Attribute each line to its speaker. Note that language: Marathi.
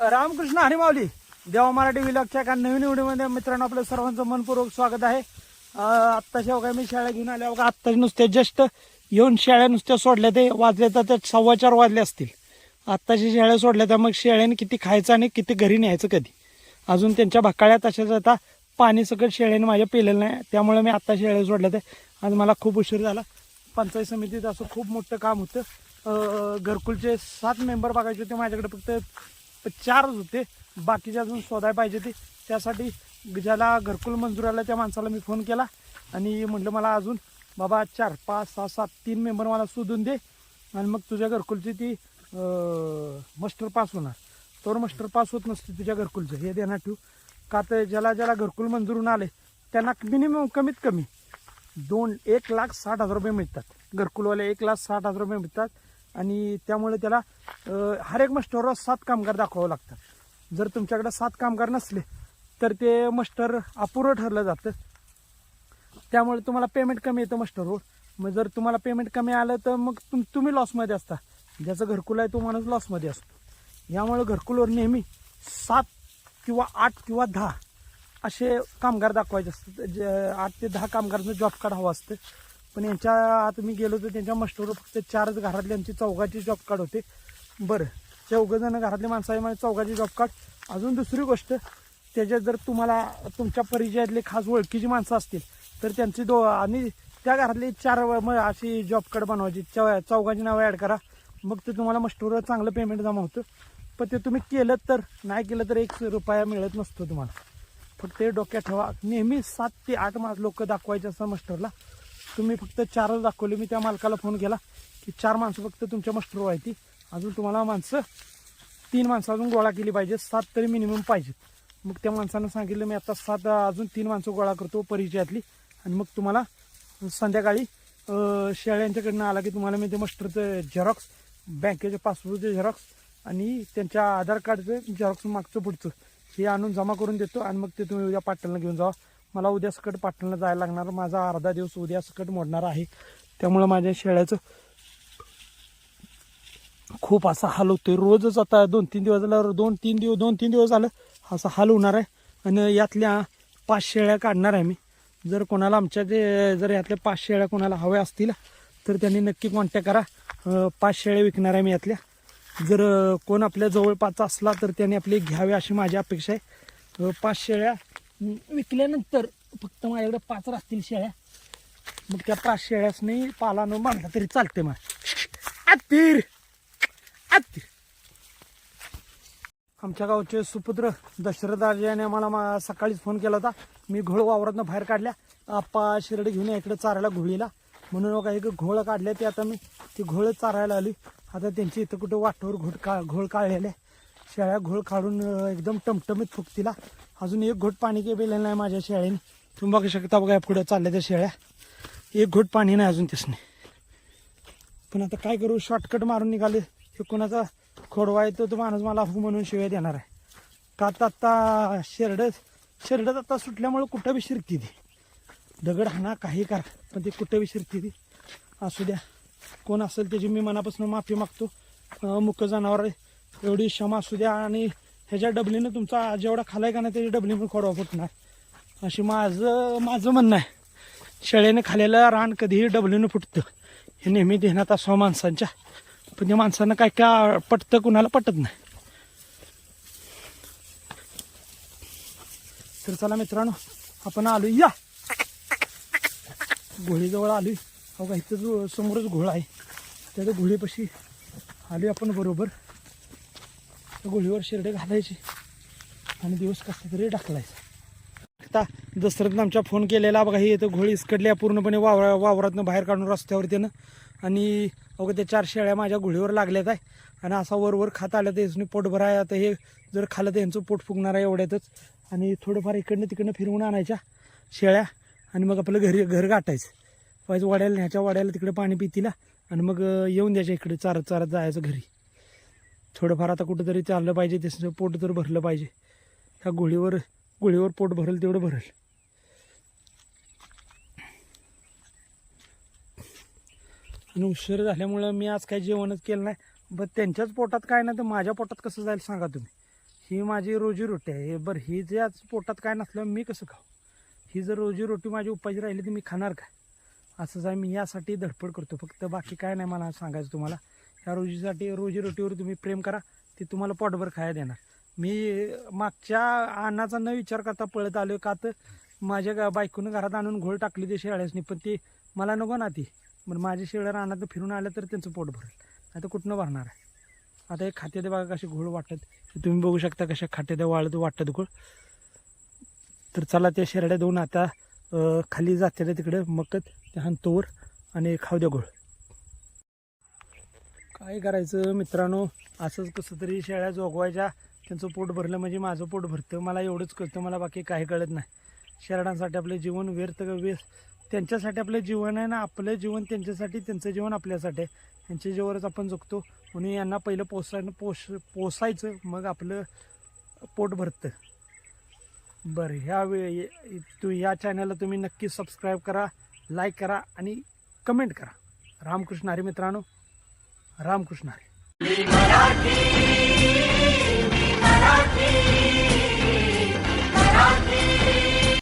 Speaker 1: रामकृष्ण हरिमावली माऊली देवा मराठी विलॉगच्या एका नवीन व्हिडिओमध्ये मित्रांनो आपलं सर्वांचं मनपूर्वक स्वागत आहे. आत्ताच्या बघा मी शाळा घेऊन आल्या बघा आत्ता नुसत्या जस्ट येऊन शेळ्या नुसत्या सोडल्या ते वाजले तर ते सव्वा चार वाजले असतील. आत्ताच्या शेळ्या सोडल्या तर मग शेळ्याने किती खायचं आणि किती घरी न्यायचं कधी? अजून त्यांच्या भकाळ्या तशाच आता पाणी सकट शेळ्याने माझ्या पिलेलं नाही त्यामुळे मी आत्ता शेळ्या सोडल्या ते. आज मला खूप उशीर झाला. पंचायत समितीत असं खूप मोठं काम होतं. घरकुलचे सात मेंबर बघायचे होते माझ्याकडे फक्त चारच होते. बाकीचे अजून शोधाय पाहिजे ते त्यासाठी ज्याला घरकुल मंजूर आला त्या माणसाला मी फोन केला. आणि म्हटलं मला अजून बाबा चार पाच सहा सात तीन मेंबर मला शोधून दे. आणि मग तुझ्या घरकुलची ती मस्टर पास होणार. तर मस्टर पास होत नसते तुझ्या घरकुलचं. हे देणार ठेवू. का तर ज्याला ज्याला घरकुल मंजूरून होऊन आले त्यांना मिनिमम कमीत कमी दोन एक लाख साठ हजार रुपये मिळतात. घरकुलवाले एक लाख साठ हजार रुपये मिळतात. आणि त्यामुळे त्याला हर एक मस्टरवर सात कामगार दाखवावं लागतात जर तुमच्याकडे सात कामगार नसले तर ते मस्टर अपुरं ठरलं जातं. त्यामुळे तुम्हाला पेमेंट कमी येतं मस्टरवर. मग जर तुम्हाला पेमेंट कमी आलं तर मग तुम तुम्ही लॉसमध्ये असता. ज्याचं घरकुल आहे तो माणूस लॉसमध्ये असतो. यामुळे घरकुलवर नेहमी सात किंवा आठ किंवा दहा असे कामगार दाखवायचे असतात. जे आठ ते दहा कामगारांचं जॉब कार्ड हवं असतं. पण यांच्या आत मी गेलो तर त्यांच्या मस्टरवर फक्त चारच घरातले आमची चौघाची जॉब कार्ड होते. बरं चौघजणं घरातले माणसं आहे माझे चौघाची जॉब कार्ड अजून दुसरी गोष्ट त्याच्यात जर तुम्हाला तुमच्या परिचयातले खास ओळखीची माणसं असतील तर त्यांची दो आणि त्या घरातली चार मग अशी जॉब कार्ड बनवायची. चौ- चौघाची नावं ॲड करा. मग ते तुम्हाला मस्टरवर चांगलं पेमेंट जमा होतं. पण ते तुम्ही केलं तर नाही केलं तर एक रुपया मिळत नसतो तुम्हाला. फक्त ते डोक्यात ठेवा. नेहमी सात ते आठ मास लोक दाखवायचे असतात मस्टरला तुम्ही फक्त चारच दाखवले. मी त्या मालकाला फोन केला की चार माणसं फक्त तुमच्या मस्टरवर आहे ती. अजून तुम्हाला माणसं तीन माणसं अजून गोळा केली पाहिजे सात तरी मिनिमम पाहिजेत. मग त्या माणसानं सांगितलं मी आता सात अजून तीन माणसं गोळा करतो परिचयातली. आणि मग तुम्हाला संध्याकाळी शेळ्यांच्याकडनं आला की तुम्हाला मी ते मस्टरचं झेरॉक्स बँकेचे पासबुकचे झेरॉक्स आणि त्यांच्या आधार कार्डचं झेरॉक्स मागचं पुढचं हे आणून जमा करून देतो. आणि मग ते तुम्ही उद्या पाटणला घेऊन जावा. मला उद्या सकट पाटणला जायला लागणार. माझा अर्धा दिवस उद्या सकट मोडणार आहे. त्यामुळं माझ्या शेळ्याचं खूप असा हाल होतोय. रोजच आता दोन तीन दिवस झालं दोन तीन दिवस दोन तीन दिवस झालं असा हाल होणार आहे. आणि यातल्या पाच शेळ्या काढणार आहे मी. जर कोणाला आमच्या जे जर यातल्या पाच शेळ्या कोणाला हव्या असतील तर त्यांनी नक्की कॉन्टॅक्ट करा. पाच शेळ्या विकणार आहे मी यातल्या. जर कोण आपल्या जवळपास असला तर त्याने आपले घ्यावे अशी माझी अपेक्षा आहे. पाच शेळ्या विकल्यानंतर फक्त माझ्याकडे पाच राहतील शेळ्या. मग त्या पाच शेळ्यासनी पालानं न बांधला तरी चालते मग आत्तीर! आत्तीर! आमच्या गावचे सुपुत्र दशरथ आजी याने मला मा- सकाळीच फोन केला होता. मी घोळ वावरातनं बाहेर काढल्या. आप्पा शिरडे घेऊन या इकडे चारायला घोळीला. म्हणून बघा एक घोळ काढले ते आता मी. ती घोळ चारायला आली. आता त्यांची इथं कुठं वाटवर घोट का घोळ काढलेले. शेळ्या घोळ काढून एकदम टमटमीत फुकतीला अजून एक घोट पाणी काही पेलेलं नाही माझ्या शेळ्याने. तुम्ही बघू शकता बघा पुढं चालल्या त्या शेळ्या. एक घोट पाणी नाही अजून त्यासने. पण आता काय करू शॉर्टकट मारून निघाले. हे कोणाचा खोडवा येतो तो माणूस मला अफू म्हणून शिवाय देणार आहे. का आता आत्ता शेरडत शेरडत आता सुटल्यामुळे कुठं बी शिरती ती. दगड हाणा काही करा. पण ते कुठं बी शिरती ती. असू द्या. कोण असेल त्याची मी मनापासून माफी मागतो. अं, जनावर आहे. एवढी क्षमा असू द्या आणि ह्याच्या डबलीनं तुमचा जेवढा खालाय का नाही त्याच्या डबली पण खोडवा फुटणार. अशी माझं माझं म्हणणं आहे. शेळ्याने खालेलं रान कधीही डबलीनं फुटतं. हे नेहमी देण्यात असावं माणसांच्या. पण त्या माणसांना काय काय पटतं कुणाला पटत नाही. तर चला मित्रांनो आपण आलो या! घोळीजवळ आलो हो का इथं जो समोरच घोळ आहे. त्याच्या घोळीपाशी आली आपण बरोबर. गोळीवर घोळीवर शिरडे घालायचे. आणि दिवस कसा तरी टाकलायचा आता दसऱ्यात आमच्या फोन केलेला बघा हे तर घोळी इसकडल्या पूर्णपणे वावरा वावरातनं बाहेर काढून रस्त्यावर त्यानं. आणि अगं त्या चार शेळ्या माझ्या घोळीवर लागल्यात आहे आणि असा वर वर खात आलं तर याचं पोटभर आहे आता हे जर खाल्लं तर यांचं पोट फुगणार आहे एवढ्यातच. आणि थोडंफार इकडनं तिकडनं फिरवून आणायच्या शेळ्या. आणि मग आपलं घरी घर गाठायचं. पाहिजे वाड्याला ह्याच्या वाड्याला तिकडे पाणी पितीला. आणि मग येऊन द्यायच्या इकडे चारत चारत जायचं घरी. थोडंफार आता कुठंतरी चाललं पाहिजे त्याचं पोट तर भरलं पाहिजे. ह्या गोळीवर गोळीवर पोट भरेल तेवढं भरेल. आणि उशीर झाल्यामुळं मी आज काही जेवणच केलं नाही. बरं त्यांच्याच पोटात काय नाही तर माझ्या पोटात कसं जाईल सांगा तुम्ही. ही माझी रोजीरोटी आहे. हे बरं ही जे आज पोटात काय नसलं मी कसं खाऊ? ही जर रोजीरोटी माझी उपाशी राहिली तर मी खाणार का असंच आहे मी यासाठी धडपड करतो. फक्त बाकी काय नाही मला सांगायचं तुम्हाला. ह्या रोजीसाठी रोजीरोटीवर तुम्ही प्रेम करा ते तुम्हाला पोटभर खायला देणार. मी मागच्या अन्नाचा न विचार करता पळत आलो का तर माझ्या बायकोनं घरात आणून घोळ टाकली ते शेळ्यासनी पण ते मला नको ना ती. मग माझ्या शेळ्या रानात फिरून आलं तर त्यांचं पोट भरेल. नाही तर कुठनं भरणार आहे? आता हे खाते बघा कसे घोळ वाटत. तुम्ही बघू शकता कशा खाते वाळत वाटत घोळ. तर चला त्या शेरड्या देऊन आता खाली जाते तिकडे मकत त्या हंतोवर आणि खाऊ द्या घोळ. काय करायचं मित्रांनो? असंच कसं तरी शेळ्या जोगवायच्या. त्यांचं पोट भरलं म्हणजे माझं पोट भरतं. मला एवढंच कळतं. मला बाकी काही कळत नाही. शेरडांसाठी आपलं जीवन व्यर्थ व्यर्थ. त्यांच्यासाठी आपलं जीवन आहे ना आपलं जीवन त्यांच्यासाठी त्यांचं जीवन आपल्यासाठी आहे. यांच्या जीवरच आपण जगतो. म्हणून यांना पहिलं पोसायनं पोस पोसायचं. मग आपलं पोट भरतं. बरं ह्या वे तू या चॅनलला तुम्ही नक्की सबस्क्राईब करा लाईक करा आणि कमेंट करा. रामकृष्ण हरी मित्रांनो. रामकृष्ण हरी.